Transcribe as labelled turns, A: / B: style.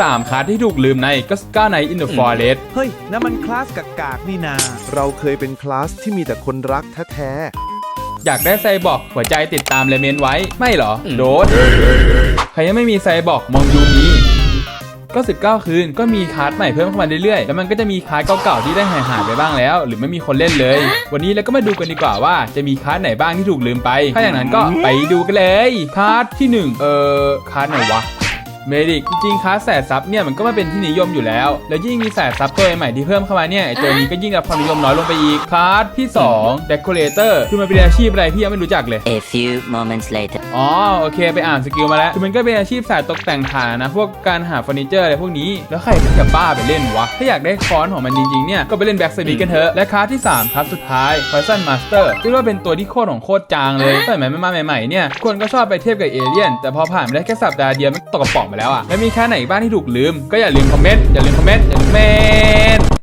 A: 3คาร์ดที่ถูกลืมในก็สก้าในอินเดอะฟอเรส
B: เฮ้ยนั่นมันคลาสกากากนี่นา
C: เราเคยเป็นคลาสที่มีแต่คนรักแท้
A: อยากได้ไซบอร์กหัวใจติดตามเลเมนไว้ ไม่เหรอ โดดใครยังไม่มีไซบอร์กมองยูมีก็ 19 คืนก็มีคาร์ดใหม่เพิ่มเข้ามาเรื่อยๆ แล้วมันก็จะมีคาร์ดเก่าๆที่ได้หายหายๆไปบ้างแล้ว หรือไม่มีคนเล่นเลย วันนี้เราก็มาดูกันดีกว่าว่าจะมีคาร์ดไหนบ้างที่ถูกลืมไป ถ้าอย่างนั้นก็ไปดูกันเลย คาร์ดที่หนึ่งเออคาร์ดไหนวะ เมดิกจริงๆคลาสแสดซับเนี่ยมันก็ไม่เป็นที่นิยมอยู่แล้ว แล้วยิ่งมีแสดซับตัวใหม่ที่เพิ่มเข้ามาเนี่ยไอตัวนี้ก็ยิ่งได้รับความนิยมน้อยลงไปอีกคลาสที่2 Decorator คือมันเป็นอาชีพอะไรพี่ยังไม่รู้จักเลย
D: A few moments later.
A: อ๋อโอเคไปอ่านสกิลมาแล้วคือมันก็เป็นอาชีพสายตกแต่งฐานนะ พวกการหาเฟอร์นิเจอร์อะไรพวกนี้แล้วใครจะบ้าไปเล่นวะถ้าอยากได้คอนของมันจริงๆเนี่ยก็ไปเล่นแบ็กสปีกันเถอะและคลาสที่3คลาสสุดท้าย Poison Master เรียกว่าเป็นตัวที่โคตรของโคตรจางเลยตั้งแต่ใหม่มาใหม่ๆเนี่ยคนก็ชอบไปเทียบกับเอเลี่ยนแต่พอผ่านไปได้แค่สัปดาห์เดียวมันตกกระป๋องมาแล้วอะแล้วมีแค่ไหนบ้างที่ถูกลืมก็อย่าลืมคอมเมนต์อย่าลืมคอมเมนต์อย่าลืมเมน